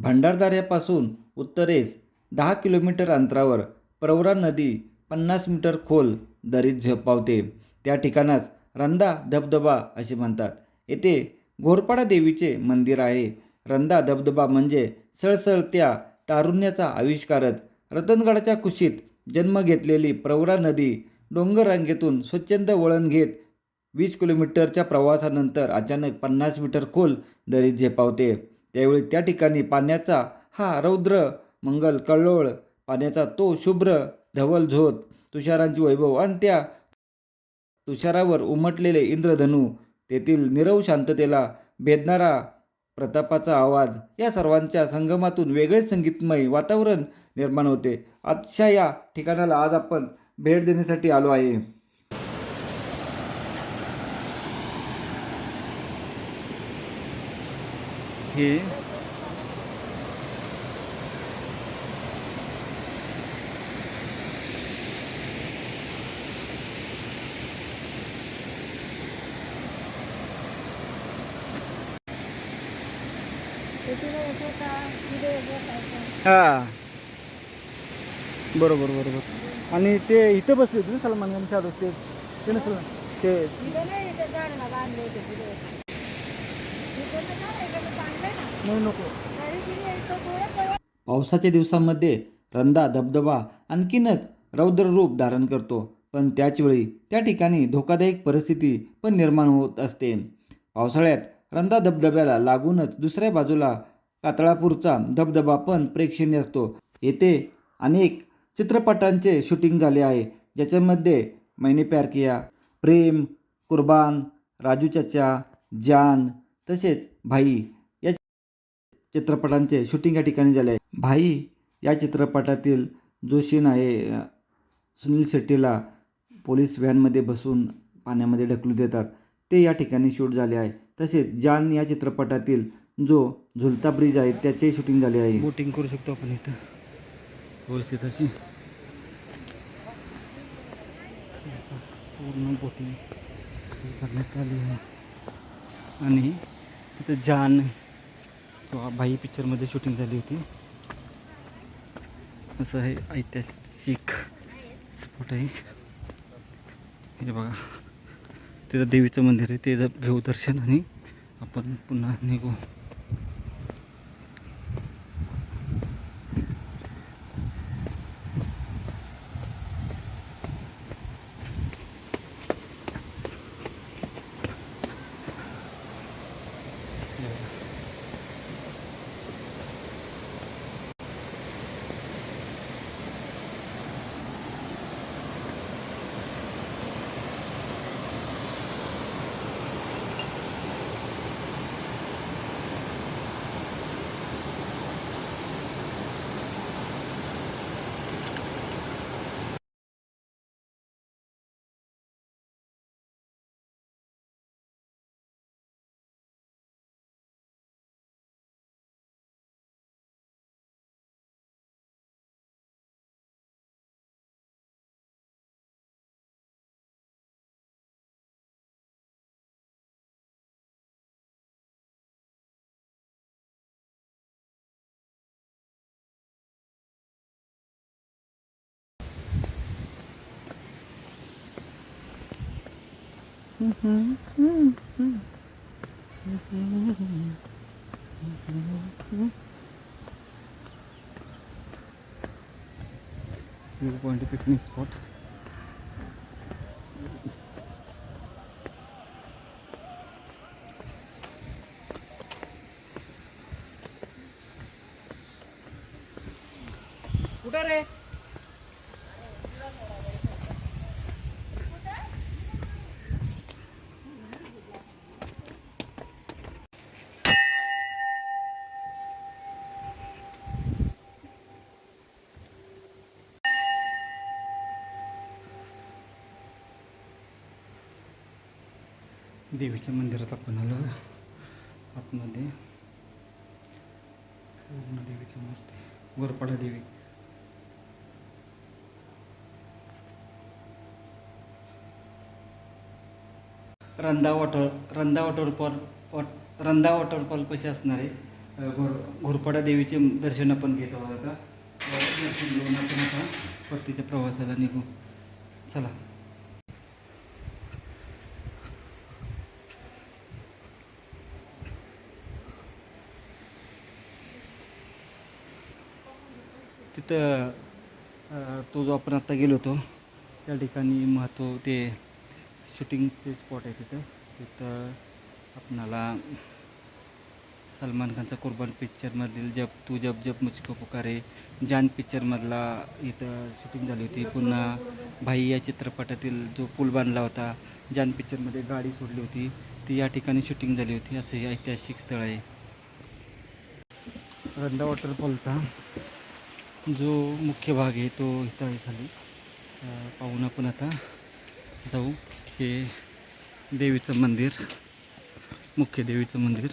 भंडारदऱ्यापासून उत्तरेस दहा किलोमीटर अंतरावर प्रवरा नदी पन्नास मीटर खोल दरीत झेपावते. त्या ठिकाणास रंधा धबधबा असे म्हणतात. येथे घोरपाडा देवीचे मंदिर आहे. रंधा धबधबा म्हणजे सळसळत्या तारुण्याचा आविष्कारच. रतनगडाच्या कुशीत जन्म घेतलेली प्रवरा नदी डोंगररांगेतून स्वच्छंद वळण घेत वीस किलोमीटरच्या प्रवासानंतर अचानक पन्नास मीटर खोल दरीत झेपावते. त्यावेळी त्या ठिकाणी पाण्याचा हा रौद्र मंगल कल्लोळ पाण्याचा तो शुभ्र धवल झोत तुषारांची वैभव आणि त्या तुषारावर उमटलेले इंद्रधनू तेथील निरव शांततेला भेदणारा प्रतापाचा आवाज या सर्वांच्या संगमातून वेगळेच संगीतमय वातावरण निर्माण होते. अशा या ठिकाणाला आज आपण भेट देण्यासाठी आलो आहे. हे हां. बरोबर बरोबर. आणि ते इथं बसले होते ना सलमान खान शाहरुख ते. ते नसेल ते पावसाच्या दिवसामध्ये रंधा धबधबा आणखीनच रौद्र रूप धारण करतो. पण त्याचवेळी त्या ठिकाणी धोकादायक परिस्थिती पण निर्माण होत असते. पावसाळ्यात रंधा धबधब्याला लागूनच दुसऱ्या बाजूला कातळापूरचा धबधबा पण प्रेक्षणीय असतो. येथे अनेक चित्रपटांचे शूटिंग झाले आहे ज्याच्यामध्ये मैने प्यार किया प्रेम कुर्बान राजू चचा जान तसेच भाई या चित्रपटांचे शूटिंग या ठिकाणी झाले आहे. भाई या चित्रपटातील जो सीन आहे सुनील शेट्टीला पोलीस व्हॅनमध्ये बसून पाण्यामध्ये ढकलू देतात ते या ठिकाणी शूट झाले आहे. तसेच जान या चित्रपटातील जो झुलता ब्रिज आहे त्याचे शूटिंग झाले आहे. बोटिंग करू शकतो आपण इथं. व्यवस्थित अशी. पूर्ण बोटिंग करण्यात आली आहे. आणि तिथं जान किंवा भाई पिक्चरमध्ये शूटिंग झाली होती. असं आहे ऐतिहासिक स्पॉट आहे. हे बघा. तिथं देवीचं मंदिर आहे. ते जर घेऊ दर्शन आणि आपण पुन्हा निघू. Wir wollen die Picknick spot. Udare. देवीच्या मंदिरात आपण आलो. आतमध्ये. पूर्ण देवीची मूर्ती. वरपाडा देवी. Randha water Randa waterfall what Randha waterfall कसे असणार आहे घोर घोरपाडा देवीचे दर्शन आपण घेत आहोत आता. दर्शन घेऊन आपण आता परतीच्या प्रवासाला निघू. चला. तिथं तो जो आपण आत्ता गेलो होतो त्या ठिकाणी महत्त्व ते शूटिंगचे स्पॉट आहे तिथं. तिथं आपणाला सलमान खानचा कुर्बान पिक्चरमधील जब तू जब जब मुझको पुकारे जान पिक्चरमधला इथं शूटिंग झाली होती. पुन्हा भाई या चित्रपटातील जो पूल बांधला होता जान पिक्चरमध्ये गाडी सोडली होती. ती या ठिकाणी शूटिंग झाली होती. असं हे ऐतिहासिक स्थळ आहे. रंदा वॉटरफॉलचा जो मुख्य भाग आहे तो इथं आहे खाली. पाहून आपण आता जाऊ. हे देवीचं मंदिर मुख्य देवीचं मंदिर.